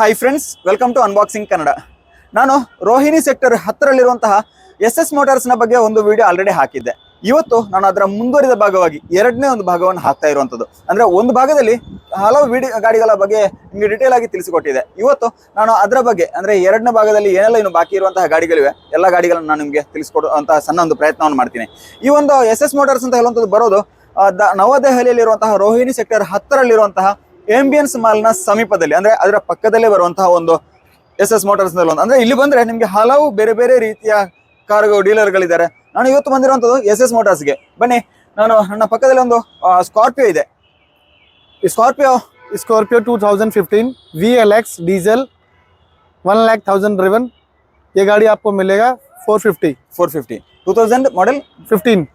Hi friends welcome to unboxing Kannada ನಾನು Rohini sector ಹತ್ತರಲ್ಲಿರುವಂತಹ S S ಮೋಟಾರ್ಸ್ನ ಬಗ್ಗೆ ಒಂದು ವಿಡಿಯೋ ಆಲ್ರೆಡಿ ಹಾಕಿದ್ದೆ. ಇವತ್ತು ನಾನು ಅದರ ಮುಂದುವರಿದ ಭಾಗವಾಗಿ ಎರಡನೇ ಒಂದು ಭಾಗವನ್ನು ಹಾಕ್ತಾ ಇರುವಂಥದ್ದು ಅಂದ್ರೆ ಒಂದು ಭಾಗದಲ್ಲಿ ಹಲವು ವಿಡಿಯೋ ಗಾಡಿಗಳ ಬಗ್ಗೆ ನಿಮಗೆ ಡಿಟೇಲ್ ಆಗಿ ತಿಳಿಸಿಕೊಟ್ಟಿದೆ. ಇವತ್ತು ನಾನು ಅದರ ಬಗ್ಗೆ, ಅಂದ್ರೆ ಎರಡನೇ ಭಾಗದಲ್ಲಿ ಏನೆಲ್ಲ ಇನ್ನು ಬಾಕಿ ಇರುವಂತಹ ಗಾಡಿಗಳಿವೆ, ಎಲ್ಲ ಗಾಡಿಗಳನ್ನು ನಾನು ನಿಮಗೆ ತಿಳಿಸ್ಕೊಡುವಂತಹ ಸಣ್ಣ ಒಂದು ಪ್ರಯತ್ನವನ್ನು ಮಾಡ್ತೀನಿ. ಈ ಒಂದು ಎಸ್ ಎಸ್ ಮೋಟಾರ್ಸ್ ಅಂತ ಹೇಳುವಂಥದ್ದು ಬರೋದು ದ- ನವದೆಹಲಿಯಲ್ಲಿರುವಂತಹ ರೋಹಿಣಿ ಸೆಕ್ಟರ್ ಹತ್ತರಲ್ಲಿರುವಂತಹ ಎಂಬಿಯನ್ಸ್ ಮಾಲ್ನ ಸಮೀಪದಲ್ಲಿ ಅಂದ್ರೆ ಅದರ ಪಕ್ಕದಲ್ಲೇ ಬರುವಂತಹ ಒಂದು ಎಸ್ ಎಸ್ ಮೋಟಾರ್ಸ್ ಒಂದು ಅಂದ್ರೆ ಇಲ್ಲಿ ಬಂದ್ರೆ ನಿಮ್ಗೆ ಹಲವು ಬೇರೆ ಬೇರೆ ರೀತಿಯ ಕಾರುಗಳು ಡೀಲರ್ಗಳಿದ್ದಾರೆ ನಾನು ಇವತ್ತು ಬಂದಿರುವಂತದ್ದು ಎಸ್ ಎಸ್ ಮೋಟಾರ್ಸ್ಗೆ ಬನ್ನಿ ನಾನು ನನ್ನ ಪಕ್ಕದಲ್ಲಿ ಒಂದು ಸ್ಕಾರ್ಪಿಯೋ ಇದೆ ಈ Scorpio Scorpio 2015 VLX diesel one lakh thousand driven ये गाड़ी आपको मिलेगा 450 four fifty two thousand model 15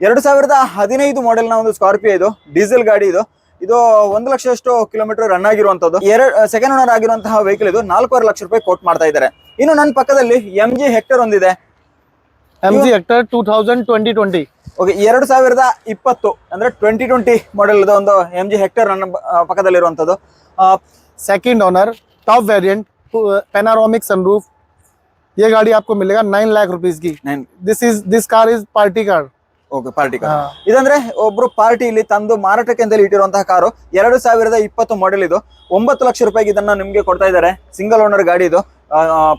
ಎರಡು ಸಾವಿರದ ಹದಿನೈದು ಮಾಡೆಲ್ನ ಒಂದು ಸ್ಕಾರ್ಪಿಯೋ ಇದು ಡೀಸೆಲ್ ಗಾಡಿ ಇದು ಇದು ಒಂದು ಲಕ್ಷದಷ್ಟು ಕಿಲೋಮೀಟರ್ ರನ್ ಆಗಿರುವಂತದ್ದು ಎರಡು ಸೆಕೆಂಡ್ ಓನರ್ ಆಗಿರುವಂತಹ ವೆಹಿಕಲ್ ಇದು ನಾಲ್ಕೂವರೆ ಲಕ್ಷ ರೂಪಾಯಿ ಕೋಟ್ ಮಾಡ್ತಾ ಇದ್ದಾರೆ ಇನ್ನು ನನ್ನ ಪಕ್ಕದಲ್ಲಿ ಎಂ ಜಿ ಹೆಕ್ಟರ್ ಒಂದಿದೆ एम जी हेक्टर 2020 20 ಓಕೆ ಎರಡು ಸಾವಿರದ ಇಪ್ಪತ್ತು ಅಂದ್ರೆ ಟ್ವೆಂಟಿ ಟ್ವೆಂಟಿ ಮಾಡೆಲ್ ಒಂದು ಎಂ ಜಿ ಹೆಕ್ಟರ್ ನನ್ನ ಆ, ಪಕ್ಕದಲ್ಲಿರುವಂಥದ್ದು ಆ, second owner top variant panoramic sunroof ये गाड़ी आपको मिलेगा 9 लाख रुपीस की nine this is this car is party car okay party car ಇದಂದ್ರೆ ಒಬ್ರು ಪಾರ್ಟಿ ಇಲ್ಲಿ ತಂದು ಮಾರಾಟ ಕೇಂದ್ರದಲ್ಲಿ ಇಟ್ಟಿರುವಂತಹ ಕಾರು. ಎರಡು ಸಾವಿರದ ಇಪ್ಪತ್ತು ಮಾಡೆಲ್ ಇದು. ಒಂಬತ್ತು ಲಕ್ಷ ರೂಪಾಯಿಗೆ ಇದನ್ನ ನಿಮ್ಗೆ ಕೊಡ್ತಾ ಇದ್ದಾರೆ. ಸಿಂಗಲ್ ಓನರ್ ಗಾಡಿ ಇದು.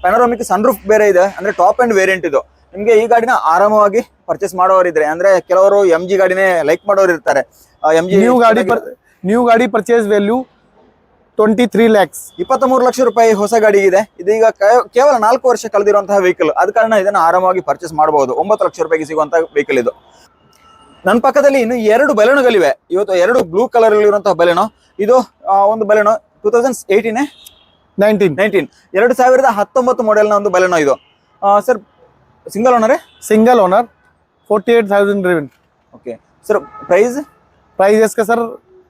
ಪೆನರೋಮಿಕ್ ಸನ್ರೂಫ್ ಬೇರೆ ಇದೆ. ಅಂದ್ರೆ ಟಾಪ್ ಅಂಡ್ ವೇರಿಯಂಟ್ ಇದು. ನಿಮ್ಗೆ ಈ ಗಾಡಿನ ಆರಾಮವಾಗಿ ಪರ್ಚೇಸ್ ಮಾಡೋರಿದ್ರೆ ಅಂದ್ರೆ ಕೆಲವರು ಎಂ ಜಿ ಗಾಡಿನೇ ಲೈಕ್ ಮಾಡೋರು ಇರ್ತಾರೆ ಎಂ ನ್ಯೂ ಗಾಡಿ ನ್ಯೂ ಗಾಡಿ purchase value twenty three lakhs ಇಪ್ಪತ್ತ ಮೂರು ಲಕ್ಷ ರೂಪಾಯಿ ಹೊಸ ಗಾಡಿ ಇದೆ. ಇದೀಗ ಕೇವಲ ನಾಲ್ಕು ವರ್ಷ ಕಳೆದಿರುವಂತಹ ವೆಹಿಕಲ್ ಅದ ಕಾರಣ ಇದನ್ನು ಆರಾಮವಾಗಿ ಪರ್ಚೇಸ್ ಮಾಡಬಹುದು. ಒಂಬತ್ತು ಲಕ್ಷ ರೂಪಾಯಿಗೆ ಸಿಗುವಂತಹ ವೆಹಿಕಲ್ ಇದು. ನನ್ನ ಪಕ್ಕದಲ್ಲಿ ಇನ್ನು ಎರಡು ಬಲೂನುಗಳಿವೆ ಇವತ್ತು ಎರಡು ಬ್ಲೂ ಕಲರ್ ಇರುವಂತಹ ಬಲೂನು ಇದು ಒಂದು Baleno two thousand eighteen nineteen nineteen ಎರಡು ಸಾವಿರದ ಹತ್ತೊಂಬತ್ತು ಮಾಡೆಲ್ನ ಒಂದು ಬಲೂನು ಇದು. Sir single ಓನರೇ single owner forty eight thousand okay sir price price S K sir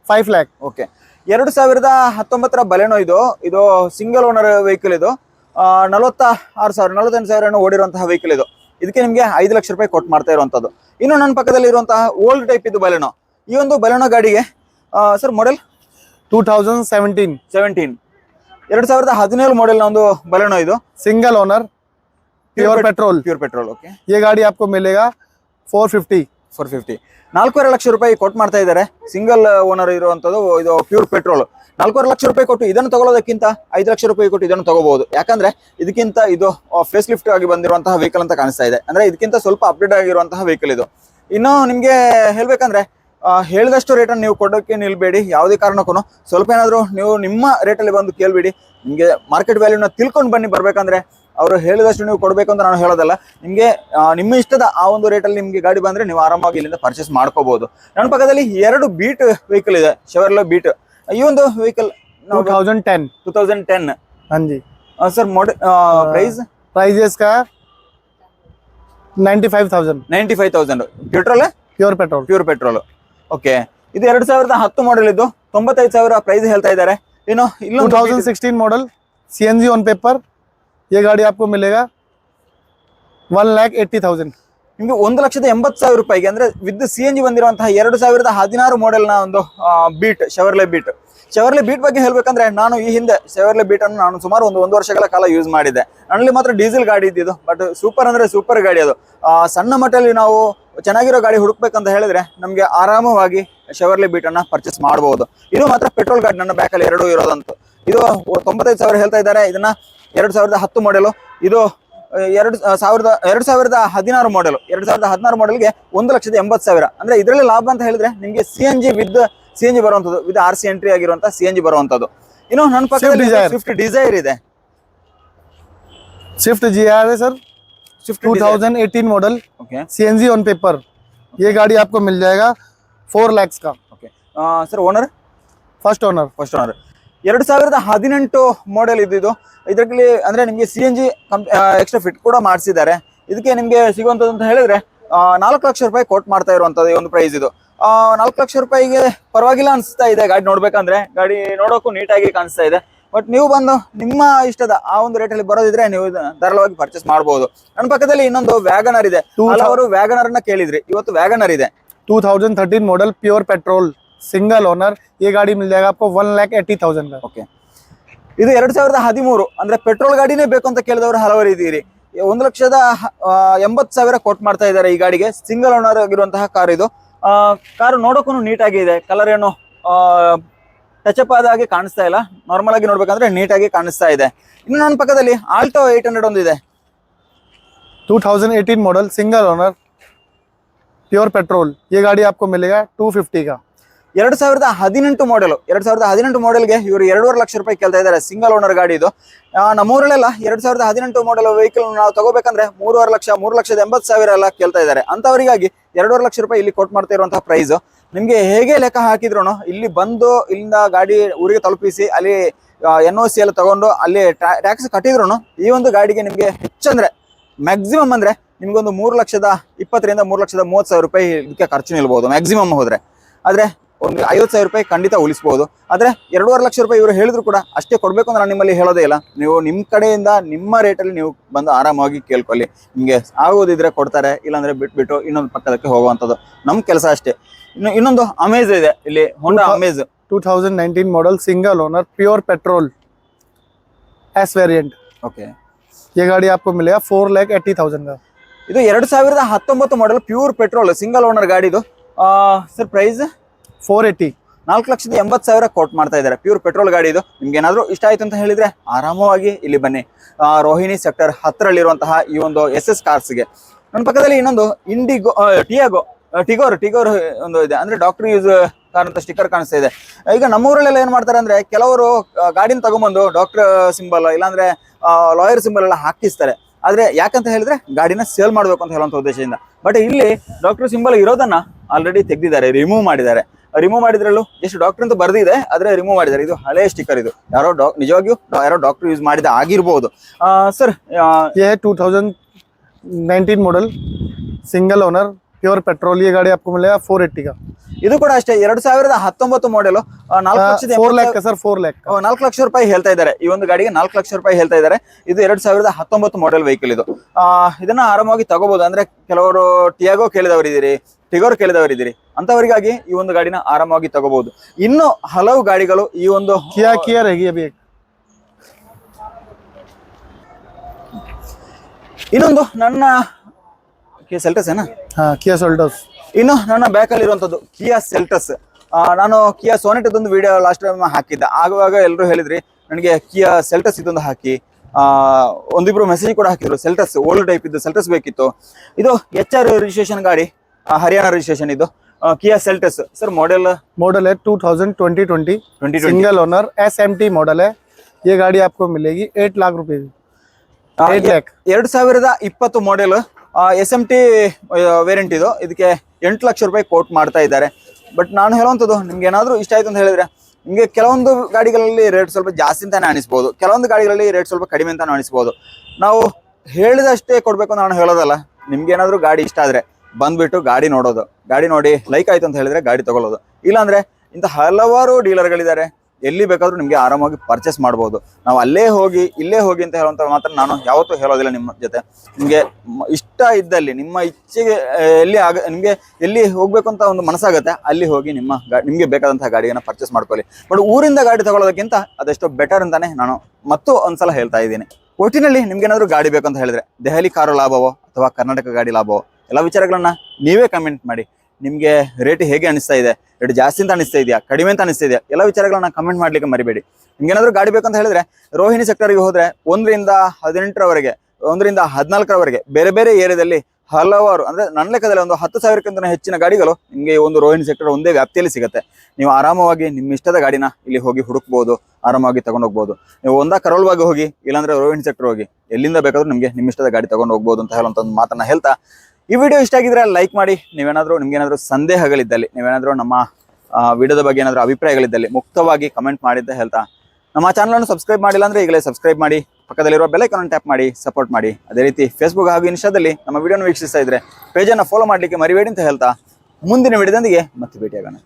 five lakh okay ಎರಡು ಸಾವಿರದ ಹತ್ತೊಂಬತ್ತರ ಬಲೆನೋ ಇದು. ಇದು ಸಿಂಗಲ್ ಓನರ್ ವೆಹಿಕಲ್ ಇದು. ನಲವತ್ತ ಆರು ಸಾವಿರ ನಲವತ್ತೆಂಟು ಸಾವಿರ ಓಡಿರುವಂತಹ ವೆಹಿಕಲ್ ಇದು. ಇದಕ್ಕೆ ನಿಮಗೆ ಐದು ಲಕ್ಷ ರೂಪಾಯಿ ಕೊಟ್ಟು ಮಾಡ್ತಾ ಇರುವಂಥದ್ದು ಇನ್ನು ನನ್ನ ಪಕ್ಕದಲ್ಲಿ ಇರುವಂತಹ ಓಲ್ಡ್ ಟೈಪ್ ಇದು ಬಲೆನೋ. ಈ ಒಂದು ಬಲೆನೋ ಗಾಡಿಗೆ sir model two thousand seventeen seventeen ಎರಡು ಸಾವಿರದ ಹದಿನೇಳು ಒಂದು ಬಲೆನೋ ಇದು. Single owner pure petrol pure petrol okay ಈ ಗಾಡಿ ಆಪ್ಕೋ ಮಿಲೇಗಾ ಫೋರ್ ಫಿಫ್ಟಿ ಫೋರ್ ಫಿಫ್ಟಿ. ನಾಲ್ಕೂವರೆ ಲಕ್ಷ ರೂಪಾಯಿ ಕೊಟ್ಟು ಮಾಡ್ತಾ ಇದ್ದಾರೆ. ಸಿಂಗಲ್ ಓನರ್ ಇರುವಂಥದ್ದು ಇದು ಪ್ಯೂರ್ ಪೆಟ್ರೋಲ್ ನಾಲ್ಕೂವರೆ ಲಕ್ಷ ರೂಪಾಯಿ ಕೊಟ್ಟು ಇದನ್ನು ತಗೊಳ್ಳೋದಕ್ಕಿಂತ ಐದು ಲಕ್ಷ ರೂಪಾಯಿ ಕೊಟ್ಟು ಇದನ್ನು ತಗೋಬಹುದು. ಯಾಕಂದ್ರೆ ಇದಕ್ಕಿಂತ ಇದು ಫೇಸ್ ಲಿಫ್ಟ್ ಆಗಿ ಬಂದಿರುವಂತಹ ವೆಹಿಕಲ್ ಅಂತ ಕಾಣಿಸ್ತಾ ಇದೆ. ಅಂದ್ರೆ ಇದಕ್ಕಿಂತ ಸ್ವಲ್ಪ ಅಪ್ಡೇಟ್ ಆಗಿರುವಂತಹ ವೆಹಿಕಲ್ ಇದು. ಇನ್ನು ನಿಮಗೆ ಹೇಳ್ಬೇಕಂದ್ರೆ ಹೇಳಿದಷ್ಟು ರೇಟನ್ನು ನೀವು ಕೊಡೋಕೆ ನಿಲ್ಬೇಡಿ ಯಾವುದೇ ಕಾರಣಕ್ಕೂ ಸ್ವಲ್ಪ ಏನಾದರೂ ನೀವು ನಿಮ್ಮ ರೇಟಲ್ಲಿ ಬಂದು ಕೇಳ್ಬೇಡಿ ನಿಮಗೆ ಮಾರ್ಕೆಟ್ ವ್ಯಾಲ್ಯೂನ ತಿಳ್ಕೊಂಡು ಬನ್ನಿ ಬರ್ಬೇಕಂದ್ರೆ ಅವರು ಹೇಳಿದಷ್ಟು ನೀವು ಕೊಡಬೇಕು ಅಂತ ನಾನು ಹೇಳೋದಲ್ಲ ನಿಮಗೆ ನಿಮ್ಮ ಇಷ್ಟದ ಆ ಒಂದು ರೇಟಲ್ಲಿ ನಿಮಗೆ ಗಾಡಿ ಬಂದ್ರೆ ನೀವು ಆರಾಮಾಗಿ ಇಲ್ಲಿಂದ ಪರ್ಚೇಸ್ ಮಾಡ್ಕೋಬಹುದು ನನ್ನ ಪಕ್ಕದಲ್ಲಿ ಎರಡು ಬೀಟ್ ವೆಹಿಕಲ್ ಇದೆ ಶವರ್ಲ ಬೀಟ್ ಈ ಒಂದು ವೆಹಿಕಲ್ 2010 ಟೂ ತೌಸಂಡ್ ಟೆನ್ हाँ जी ಸರ್ ಮಾಡೆಲ್ ಪ್ರೈಸ್ प्राइस इसका 95000 ninety five thousand petrol pure petrol pure petrol okay ಇದು ಎರಡು ಸಾವಿರದ ಹತ್ತು ಮಾಡೆಲ್ ಇದು ತೊಂಬತ್ತೈದು ಸಾವಿರ ಪ್ರೈಸ್ ಹೇಳ್ತಾ ಇದ್ದಾರೆ ಇನ್ನು ಇಲ್ಲೊಂದು Beat ಇದೆ. 2016 मॉडल सीएनजी ऑन पेपर ये गाड़ी आपको मिलेगा वन लाख एट्टी थाउजेंड ನಿಮ್ಗೆ ಒಂದು ಲಕ್ಷದ ಎಂಬತ್ತು ಸಾವಿರ ರೂಪಾಯಿಗೆ, ಅಂದ್ರೆ ವಿತ್ ಸಿ ಎನ್ ಜಿ ಬಂದಿರುವಂತಹ ಎರಡು ಸಾವಿರದ ಹದಿನಾರು ಮಾಡೆಲ್ನ ಒಂದು Beat Chevrolet Beat Chevrolet Beat ಬಗ್ಗೆ ಹೇಳ್ಬೇಕಂದ್ರೆ ನಾನು ಈ ಹಿಂದೆ ಶವರ್ಲೆ ಬೀಟ್ ನಾನು ಸುಮಾರು ಒಂದು ಒಂದು ವರ್ಷಗಳ ಕಾಲ ಯೂಸ್ ಮಾಡಿದ್ದೆ. ನನ್ನಲ್ಲಿ ಮಾತ್ರ ಡೀಸೆಲ್ ಗಾಡಿ ಇದ್ದಿದ್ದು ಬಟ್ ಸೂಪರ್ ಅಂದ್ರೆ ಸೂಪರ್ ಗಾಡಿ ಅದು. ಸಣ್ಣ ಮಟ್ಟಲ್ಲಿ ನಾವು ಚೆನ್ನಾಗಿರೋ ಗಾಡಿ ಹುಡುಕ್ಬೇಕಂತ ಹೇಳಿದ್ರೆ ನಮಗೆ ಆರಾಮವಾಗಿ ಶವರ್ಲೆ ಬೀಟ್ ಪರ್ಚೇಸ್ ಮಾಡಬಹುದು ಇದು ಮಾತ್ರ ಪೆಟ್ರೋಲ್ ಗಾಡಿ ನನ್ನ ಬ್ಯಾಕಲ್ಲಿ ಎರಡು ಇರೋದಂತ. ಇದು ತೊಂಬತ್ತೈದು ಸಾವಿರ ಹೇಳ್ತಾ ಇದ್ದಾರೆ. ಇದನ್ನ ಎರಡು ಸಾವಿರದ ಹತ್ತು ಮಾಡೆಲು ಇದು ಎರಡು ಸಾವಿರದ ಎರಡು ಸಾವಿರದ ಹದಿನಾರು ಮಾಡೆಲ್ ಎರಡು ಸಾವಿರದ ಹದಿನಾರು ಮಾಡೆಲ್ಗೆ ಒಂದು ಲಕ್ಷದ ಎಂಬತ್ತು ಸಾವಿರ ಅಂದ್ರೆ ಇದರಲ್ಲಿ ಲಾಭ ಅಂತ ಹೇಳಿದ್ರೆ ನಿಮಗೆ C N G with C N G ಬರುವಂತದ್ದು ವಿತ್ ಆರ್ ಸಿ ಎಂಟ್ರಿ ಆಗಿರುವಂತಹ ಸಿ ಎನ್ ಜಿ ಬರುವಂತದ್ದು ಇನ್ನು ನನ್ನ ಪಕ್ಕದಲ್ಲಿ Desire. ಸ್ವಿಫ್ಟ್ ಡಿಸೈರ್ ಇದೆ स्विफ्ट जी आर है sir Swift 2018 model okay CNG on paper ये गाड़ी आपको मिल जाएगा फोर लैक्स का okay sir owner first owner first owner ಎರಡು ಸಾವಿರದ ಹದಿನೆಂಟು ಮಾಡೆಲ್ ಇದ್ದಿದ್ದು ಇದರಲ್ಲಿ ಅಂದ್ರೆ ನಿಮಗೆ C N G extra fit ಕೂಡ ಮಾಡಿಸಿದ್ದಾರೆ. ಇದಕ್ಕೆ ನಿಮಗೆ ಸಿಗುವಂಥದ್ದು ಅಂತ ಹೇಳಿದ್ರೆ ನಾಲ್ಕು ಲಕ್ಷ ರೂಪಾಯಿ ಕೋಟ್ ಮಾಡ್ತಾ ಇರುವಂಥದ್ದು ಒಂದು ಪ್ರೈಸ್ ಇದು. ನಾಲ್ಕು ಲಕ್ಷ ರೂಪಾಯಿಗೆ ಪರವಾಗಿಲ್ಲ ಅನಿಸ್ತಾ ಇದೆ ಗಾಡಿ ನೋಡ್ಬೇಕಂದ್ರೆ. ಗಾಡಿ ನೋಡೋಕ್ಕೂ ನೀಟಾಗಿ ಕಾಣಿಸ್ತಾ ಇದೆ. ಬಟ್ ನೀವು ಬಂದು ನಿಮ್ಮ ಇಷ್ಟದ ಆ ಒಂದು ರೇಟ್ ಅಲ್ಲಿ ಬರೋದಿದ್ರೆ ನೀವು ಧಾರಾಳವಾಗಿ ಪರ್ಚೇಸ್ ಮಾಡಬಹುದು ನನ್ನ ಪಕ್ಕದಲ್ಲಿ ಇನ್ನೊಂದು ವ್ಯಾಗನರ್ ಇದೆ. ಅವರು ವ್ಯಾಗನರ್ನ ಕೇಳಿದ್ರಿ. ಇವತ್ತು ವ್ಯಾಗನರ್ ಇದೆ. Two thousand thirteen model pure petrol single owner ये गाड़ी मिल जाएगा आपको वन लाख एट्टी थाउजेंड का ಓಕೆ ಇದು ಎರಡ್ ಸಾವಿರದ ಹದಿಮೂರು ಅಂದ್ರೆ ಪೆಟ್ರೋಲ್ ಗಾಡಿನೇ ಬೇಕು ಅಂತ ಕೇಳಿದವರು ಹಲವರು ಇದ್ದೀರಿ ಒಂದು ಲಕ್ಷದ ಆ, ಎಂಬತ್ತು ಸಾವಿರ ಕೊಟ್ ಮಾಡ್ತಾ ಇದ್ದಾರೆ ಈ ಗಾಡಿಗೆ ಸಿಂಗಲ್ ಓನರ್ ಆಗಿರುವಂತಹ ಕಾರ್ ಇದು ಕಾರು ನೋಡೋಕ್ಕೂ ನೀಟಾಗಿ ಇದೆ ಕಲರ್ ಏನು ಟಚಪ್ ಆದ ಹಾಗೆ ಕಾಣಿಸ್ತಾ ಇಲ್ಲ ನಾರ್ಮಲ್ ಆಗಿ ನೋಡ್ಬೇಕಂದ್ರೆ ನೀಟಾಗಿ ಕಾಣಿಸ್ತಾ ಇದೆ ಇನ್ನು ನನ್ನ ಪಕ್ಕದಲ್ಲಿ ಆಲ್ಟೋ ಏಟ್ ಹಂಡ್ರೆಡ್ ಒಂದು ಇದೆ 2018 model single owner pure petrol ये गाड़ी आपको मिलेगा 250 का ಎರಡು ಸಾವಿರದ ಹದಿನೆಂಟು ಮಾಡೆಲ್ ಎರಡು ಸಾವಿರದ ಹದಿನೆಂಟು ಮಾಡೆಲ್ಗೆ ಇವರು ಎರಡೂವರೆ ಲಕ್ಷ ರೂಪಾಯಿ ಕೇಳ್ತಾ ಇದ್ದಾರೆ ಸಿಂಗಲ್ ಓನರ್ ಗಾಡಿ ಇದು. ನಮ್ಮೂರಲ್ಲೆಲ್ಲ ಎರಡು ಸಾವಿರದ ಹದಿನೆಂಟು ಮಾಡೆಲ್ ವೆಹಿಕಲ್ ನಾವು ತಗೋಬೇಕಂದ್ರೆ ಮೂರುವರೆ ಲಕ್ಷ, ಮೂರು ಲಕ್ಷದ ಎಂಬತ್ತು ಸಾವಿರ ಎಲ್ಲ ಕೇಳ್ತಾ ಇದ್ದಾರೆ. ಅಂತವರಿಗಾಗಿ ಎರಡೂವರೆ ಲಕ್ಷ ರೂಪಾಯಿ ಇಲ್ಲಿ ಕೊಟ್ಟು ಮಾಡ್ತಾ ಇರುವಂತಹ ಪ್ರೈಸ್ ನಿಮಗೆ ಹೇಗೆ ಲೆಕ್ಕ ಹಾಕಿದ್ರು ಇಲ್ಲಿ ಬಂದು ಇಲ್ಲಿಂದ ಗಾಡಿ ಊರಿಗೆ ತಲುಪಿಸಿ, ಅಲ್ಲಿ ಎನ್ ಒ ಸಿ ಎಲ್ಲ ತಗೊಂಡು ಅಲ್ಲಿ ಟ್ಯಾಕ್ಸ್ ಕಟ್ಟಿದ್ರು ಈ ಒಂದು ಗಾಡಿಗೆ ನಿಮಗೆ ಹೆಚ್ಚಂದ್ರೆ ಮ್ಯಾಕ್ಸಿಮಮ್ ಅಂದ್ರೆ ನಿಮ್ಗೊಂದು ಮೂರು ಲಕ್ಷದ ಇಪ್ಪತ್ತರಿಂದ ಮೂರು ಲಕ್ಷದ ಮೂವತ್ತು ಸಾವಿರ ರೂಪಾಯಿ ಇದಕ್ಕೆ ಖರ್ಚು ನಿಲ್ಬಹುದು ಮ್ಯಾಕ್ಸಿಮಮ್ ಹೋದ್ರೆ. ಆದ್ರೆ ಒಂದು ಐವತ್ತು ಸಾವಿರ ರೂಪಾಯಿ ಖಂಡಿತ ಉಳಿಸ್ಬೋದು ಆದ್ರೆ ಎರಡೂವರೆ ಲಕ್ಷ ರೂಪಾಯಿ ಇವರು ಹೇಳಿದ್ರು ಕೂಡ ಅಷ್ಟೇ ಕೊಡ್ಬೇಕು ಅಂತ ನಾನು ನಿಮ್ಮಲ್ಲಿ ಹೇಳೋದೇ ಇಲ್ಲ ನೀವು ನಿಮ್ಮ ಕಡೆಯಿಂದ ನಿಮ್ಮ ರೇಟಲ್ಲಿ ನೀವು ಬಂದು ಆರಾಮಾಗಿ ಕೇಳ್ಕೊಳ್ಳಿ ನಿಮಗೆ ಆಗೋದಿದ್ರೆ ಕೊಡ್ತಾರೆ ಇಲ್ಲಾಂದ್ರೆ ಬಿಟ್ಬಿಟ್ಟು ಇನ್ನೊಂದು ಪಕ್ಕದಕ್ಕೆ ಹೋಗುವಂಥದ್ದು ನಮ್ಮ ಕೆಲಸ ಅಷ್ಟೇ ಇನ್ನು ಇನ್ನೊಂದು ಅಮೇಜ್ ಇದೆ ಇಲ್ಲಿ ಹೊಂಡಾ ಹೌದಾ? Amaze 2019 model single owner pure petrol S variant okay ये गाड़ी आपको मिलेगा फोर लैख एट्टी थाउजेंड का ಇದು ಎರಡು ಸಾವಿರದ ಹತ್ತೊಂಬತ್ತು model pure petrol single owner ಗಾಡಿದು ಸರ್ ಪ್ರೈಸ್ ಫೋರ್ ಏಯ್ಟಿ ನಾಲ್ಕು ಲಕ್ಷದ ಎಂಬತ್ತು ಸಾವಿರ ಕೋಟ್ ಮಾಡ್ತಾ ಇದ್ದಾರೆ. ಪ್ಯೂರ್ ಪೆಟ್ರೋಲ್ ಗಾಡಿ ಇದು. ನಿಮ್ಗೆ ಏನಾದರೂ ಇಷ್ಟ ಆಯ್ತು ಅಂತ ಹೇಳಿದ್ರೆ ಆರಾಮವಾಗಿ ಇಲ್ಲಿ ಬನ್ನಿ. ರೋಹಿಣಿ ಸೆಕ್ಟರ್ ಹತ್ತಿರಲ್ಲಿರುವಂತಹ ಈ ಒಂದು ಎಸ್ ಎಸ್ ಕಾರ್ಸ್ಗೆ ನನ್ನ ಪಕ್ಕದಲ್ಲಿ ಇನ್ನೊಂದು ಇಂಡಿಗೋ ಟಿಯಾಗೋ ಟಿಗೋರ್ ಟಿಗೋರ್ ಒಂದು ಇದೆ. ಅಂದ್ರೆ ಡಾಕ್ಟರ್ ಯೂಸ್ ಕಾರ್ ಅಂತ ಸ್ಟಿಕ್ಕರ್ ಕಾಣಿಸ್ತಾ ಇದೆ. ಈಗ ನಮ್ಮೂರಲ್ಲೆಲ್ಲ ಏನ್ ಮಾಡ್ತಾರೆ ಅಂದ್ರೆ ಕೆಲವರು ಗಾಡಿನ ತಗೊಂಬಂದು ಡಾಕ್ಟರ್ ಸಿಂಬಲ್ ಇಲ್ಲಾಂದ್ರೆ ಲಾಯರ್ ಸಿಂಬಲ್ ಎಲ್ಲ ಹಾಕಿಸ್ತಾರೆ. ಆದ್ರೆ ಯಾಕಂತ ಹೇಳಿದ್ರೆ ಗಾಡಿನ ಸೇಲ್ ಮಾಡಬೇಕು ಅಂತ ಹೇಳುವಂತ ಉದ್ದೇಶದಿಂದ. ಬಟ್ ಇಲ್ಲಿ ಡಾಕ್ಟರ್ ಸಿಂಬಲ್ ಇರೋದನ್ನ ಆಲ್ರೆಡಿ ತೆಗೆದಿದ್ದಾರೆ ರಿಮೂವ್ ಮಾಡಿದ್ದಾರೆ. ರಿಮೂವ್ ಮಾಡಿದ್ರಲ್ಲೂ ಎಷ್ಟು ಡಾಕ್ಟರ್ ಅಂತ ಬರ್ದಿದೆ ಆದ್ರೆ ರಿಮೂವ್ ಮಾಡಿದ್ದಾರೆ. ಇದು ಹಳೆ ಸ್ಟಿಕ್ಕರ್ ಇದು. ಯಾರೋ ಡಾಕ್ ನಿಜವಾಗಿಯೂ ಯಾರೋ ಡಾಕ್ಟರ್ ಯೂಸ್ ಮಾಡಿದ ಆಗಿರ್ಬೋದು. Sir two thousand nineteen model single owner pure petrol ಗಾಡಿ ಹಾಕೊಂಡ್ಮೇಲೆ ಫೋರ್ ಎಟ್ಟಿಗ ಇದು ಕೂಡ ಅಷ್ಟೇ ಎರಡ್ ಸಾವಿರದ ಹತ್ತೊಂಬತ್ತು ಮಾಡೆಲ್ ನಾಲ್ಕು ಲಕ್ಷ ಸರ್ ಫೋರ್ ಲ್ಯಾಕ್ ಲಕ್ಷ ರೂಪಾಯಿ ಹೇಳ್ತಾ ಇದ್ದಾರೆ. ಈ ಒಂದು ಗಾಡಿಗೆ ನಾಲ್ಕು ಲಕ್ಷ ರೂಪಾಯಿ ಹೇಳ್ತಾ ಇದ್ದಾರೆ. ಇದು ಎರಡ್ ಸಾವಿರದ ಹತ್ತೊಂಬತ್ತು ಮಾಡೆಲ್ ವೆಹಿಕಲ್ ಇದು. ಇದನ್ನ ಆರಾಮಾಗಿ ತಗೋಬಹುದು ಅಂದ್ರೆ ಕೆಲವರು ಟಿಯಾಗೋ ಕೇಳಿದವರಿದ್ದೀರಿ ಟಿಗೋರ್ ಕೇಳಿದವರಿದ್ದೀರಿ. ಅಂತವರಿಗಾಗಿ ಈ ಒಂದು ಗಾಡಿನ ಆರಾಮವಾಗಿ ತಗೋಬಹುದು. ಇನ್ನು ಹಲವು ಗಾಡಿಗಳು ಈ ಒಂದು ಕಿಯಾ ಇನ್ನೊಂದು ನನ್ನ ಕಿಯಾ ಸೆಲ್ಟಸ್ ಏನಾ? ಕಿಯಾ ಸೆಲ್ಟಸ್ ಇನ್ನು ನನ್ನ ಬ್ಯಾಕ್ ಅಲ್ಲಿ ಇರುವಂತದ್ದು ಕಿಯಾ ಸೆಲ್ಟಸ್ ನಾನು ಕಿಯಾ ಸೋನೆಟ್ ಒಂದು ವಿಡಿಯೋ ಲಾಸ್ಟ್ ಟೈಮ್ ಹಾಕಿದ್ದ. ಆಗುವಾಗ ಎಲ್ಲರೂ ಹೇಳಿದ್ರಿ ನನಗೆ ಕಿಯಾ ಸೆಲ್ಟಸ್ ಇದೊಂದು ಹಾಕಿ. ಆ ಒಂದಿಬ್ರು ಮೆಸೇಜ್ ಕೂಡ ಹಾಕಿದ್ರು ಸೆಲ್ಟಸ್ ಓಲ್ಡ್ ಟೈಪ್ ಇದ್ದು ಸೆಲ್ಟಸ್ ಬೇಕಿತ್ತು. ಇದು ಎಚ್ ಆರ್ ರಿಜಿಸ್ಟ್ರೇಷನ್ ಗಾಡಿ ಹರಿಯಾಣ ರಿಜಿಸ್ಟ್ರೇಷನ್ ಇದು. Kia Seltos sir model model है 2020 twenty twenty twenty single owner S M T model है ये गाड़ी आपको मिलेगी एट लाख रुपए की एट लैख ಎರಡು ಸಾವಿರದ ಇಪ್ಪತ್ತು model S M T variant ಇದು ಇದಕ್ಕೆ ಎಂಟು ಲಕ್ಷ ರೂಪಾಯಿ ಕೋಟ್ ಮಾಡ್ತಾ ಇದ್ದಾರೆ ಬಟ್ ನಾನು ಹೇಳುವಂಥದ್ದು ನಿಮ್ಗೆ ಏನಾದರೂ ಇಷ್ಟ ಆಯ್ತು ಅಂತ ಹೇಳಿದ್ರೆ ನಿಮಗೆ ಕೆಲವೊಂದು ಗಾಡಿಗಳಲ್ಲಿ ರೇಟ್ ಸ್ವಲ್ಪ ಜಾಸ್ತಿ ಅಂತಾನೆ ಅನಿಸ್ಬೋದು ಕೆಲವೊಂದು ಗಾಡಿಗಳಲ್ಲಿ ರೇಟ್ ಸ್ವಲ್ಪ ಕಡಿಮೆ ಅಂತಾನೆ ಅನಿಸ್ಬೋದು ನಾವು ಹೇಳಿದಷ್ಟೇ ಕೊಡಬೇಕು ಅಂತ ನಾನು ಹೇಳೋದಲ್ಲ ನಿಮ್ಗೆ ಏನಾದರೂ ಗಾಡಿ ಇಷ್ಟ ಆದರೆ ಬಂದ್ಬಿಟ್ಟು ಗಾಡಿ ನೋಡೋದು. ಗಾಡಿ ನೋಡಿ ಲೈಕ್ ಆಯ್ತು ಅಂತ ಹೇಳಿದ್ರೆ ಗಾಡಿ ತಗೊಳ್ಳೋದು. ಇಲ್ಲಾಂದ್ರೆ ಇಂಥ ಹಲವಾರು ಡೀಲರ್ಗಳಿದ್ದಾರೆ. ಎಲ್ಲಿ ಬೇಕಾದ್ರೂ ನಿಮಗೆ ಆರಾಮಾಗಿ ಪರ್ಚೇಸ್ ಮಾಡ್ಬೋದು. ನಾವು ಅಲ್ಲೇ ಹೋಗಿ, ಇಲ್ಲೇ ಹೋಗಿ ಅಂತ ಹೇಳುವಂತ ಮಾತ್ರ ನಾನು ಯಾವತ್ತೂ ಹೇಳೋದಿಲ್ಲ ನಿಮ್ಮ ಜೊತೆ. ನಿಮಗೆ ಇಷ್ಟ ಇದ್ದಲ್ಲಿ, ನಿಮ್ಮ ಇಚ್ಛೆಗೆ ಎಲ್ಲಿ ಆಗ, ನಿಮಗೆ ಎಲ್ಲಿ ಹೋಗ್ಬೇಕು ಅಂತ ಒಂದು ಮನಸ್ಸಾಗುತ್ತೆ, ಅಲ್ಲಿ ಹೋಗಿ ನಿಮ್ಮ ನಿಮಗೆ ಬೇಕಾದಂತಹ ಗಾಡಿಯನ್ನು ಪರ್ಚೇಸ್ ಮಾಡ್ಕೊಳ್ಳಿ. ಬಟ್ ಊರಿಂದ ಗಾಡಿ ತಗೊಳ್ಳೋದಕ್ಕಿಂತ ಅದೆಷ್ಟೋ ಬೆಟರ್ ಅಂತಾನೆ ನಾನು ಮತ್ತು ಒಂದ್ಸಲ ಹೇಳ್ತಾ ಇದ್ದೀನಿ. ಒಟ್ಟಿನಲ್ಲಿ ನಿಮ್ಗೆ ಏನಾದ್ರು ಗಾಡಿ ಬೇಕು ಅಂತ ಹೇಳಿದ್ರೆ, ದೆಹಲಿ ಕಾರು ಲಾಭವೋ ಅಥವಾ ಕರ್ನಾಟಕ ಗಾಡಿ ಲಾಭವೋ? ಎಲ್ಲ ವಿಚಾರಗಳನ್ನ ನೀವೇ ಕಮೆಂಟ್ ಮಾಡಿ. ನಿಮಗೆ ರೇಟ್ ಹೇಗೆ ಅನಿಸ್ತಾ ಇದೆ? ರೇಟ್ ಜಾಸ್ತಿ ಅಂತ ಅನಿಸ್ತಾ ಇದೆಯಾ? ಕಡಿಮೆ ಅಂತ ಅನಿಸ್ತಾ ಇದೆಯಾ? ಎಲ್ಲ ವಿಚಾರಗಳನ್ನ ಕಮೆಂಟ್ ಮಾಡ್ಲಿಕ್ಕೆ ಮರಿಬೇಡಿ. ನಿಮ್ಗೆ ಏನಾದ್ರು ಗಾಡಿ ಬೇಕಂತ ಹೇಳಿದ್ರೆ, ರೋಹಿಣಿ ಸೆಕ್ಟರ್ಗೆ ಹೋದ್ರೆ ಒಂದರಿಂದ ಹದಿನೆಂಟರವರೆಗೆ, ಒಂದರಿಂದ ಹದಿನಾಲ್ಕರವರೆಗೆ ಬೇರೆ ಬೇರೆ ಏರಿಯಾದಲ್ಲಿ ಹಲವಾರು, ಅಂದ್ರೆ ನನ್ನ ಲೆಕ್ಕದಲ್ಲಿ ಒಂದು ಹತ್ತು ಸಾವಿರಕ್ಕಿಂತ ಹೆಚ್ಚಿನ ಗಾಡಿಗಳು ನಿಮಗೆ ಈ ಒಂದು ರೋಹಿಣಿ ಸೆಕ್ಟರ್ ಒಂದೇ ವ್ಯಾಪ್ತಿಯಲ್ಲಿ ಸಿಗುತ್ತೆ. ನೀವು ಆರಾಮವಾಗಿ ನಿಮ್ಮ ಇಷ್ಟದ ಗಾಡಿನ ಇಲ್ಲಿ ಹೋಗಿ ಹುಡುಕ್ಬೋದು ಆರಾಮಾಗಿ ತಗೊಂಡು ಹೋಗ್ಬೋದು. ನೀವು ಒಂದಾ ಕರೋಲ್ವಾಗಿ ಹೋಗಿ, ಇಲ್ಲಾಂದ್ರೆ ರೋಹಿಣಿ ಸೆಕ್ಟರ್ ಹೋಗಿ, ಎಲ್ಲಿಂದ ಬೇಕಾದ್ರೂ ನಿಮಗೆ ನಿಮ್ಮ ಇಷ್ಟದ ಗಾಡಿ ತಗೊಂಡು ಹೋಗ್ಬೋದು ಅಂತ ಹೇಳುವಂತ ಒಂದು ಮಾತನ್ನ ಹೇಳ್ತಾ ಈ ವಿಡಿಯೋ ಇಷ್ಟ ಆಗಿದ್ರೆ ಲೈಕ್ ಮಾಡಿ. ನೀವೇನಾದ್ರೂ ನಿಮ್ಗೆ ಏನಾದ್ರೂ ಸಂದೇಹಗಳಿದ್ದಲ್ಲಿ, ನೀವೇನಾದ್ರೂ ನಮ್ಮ ವಿಡಿಯೋದ ಬಗ್ಗೆ ಏನಾದ್ರೂ ಅಭಿಪ್ರಾಯಗಳಿದ್ದಲ್ಲಿ ಮುಕ್ತವಾಗಿ ಕಮೆಂಟ್ ಮಾಡಿದ್ದೆ ಹೇಳ್ತಾ, ನಮ್ಮ ಚಾನಲನ್ನು ಸಬ್ಸ್ಕ್ರೈಬ್ ಮಾಡಿಲ್ಲ ಅಂದ್ರೆ ಈಗಲೇ ಸಬ್ಸ್ಕ್ರೈಬ್ ಮಾಡಿ, ಪಕ್ಕದಲ್ಲಿರುವ ಬೆಲೈಕನ್ನು ಟ್ಯಾಪ್ ಮಾಡಿ ಸಪೋರ್ಟ್ ಮಾಡಿ. ಅದೇ ರೀತಿ ಫೇಸ್ಬುಕ್ ಹಾಗೂ ಇನ್ಸ್ಟಾದಲ್ಲಿ ನಮ್ಮ ವಿಡಿಯೋನ ವೀಕ್ಷಿಸ್ತಾ ಇದ್ರೆ ಪೇಜನ್ನು ಫಾಲೋ ಮಾಡಲಿಕ್ಕೆ ಮರಿಬೇಡಿ ಅಂತ ಹೇಳ್ತಾ, ಮುಂದಿನ ವಿಡಿಯೋದೊಂದಿಗೆ ಮತ್ತೆ ಭೇಟಿಯಾಗೋಣ.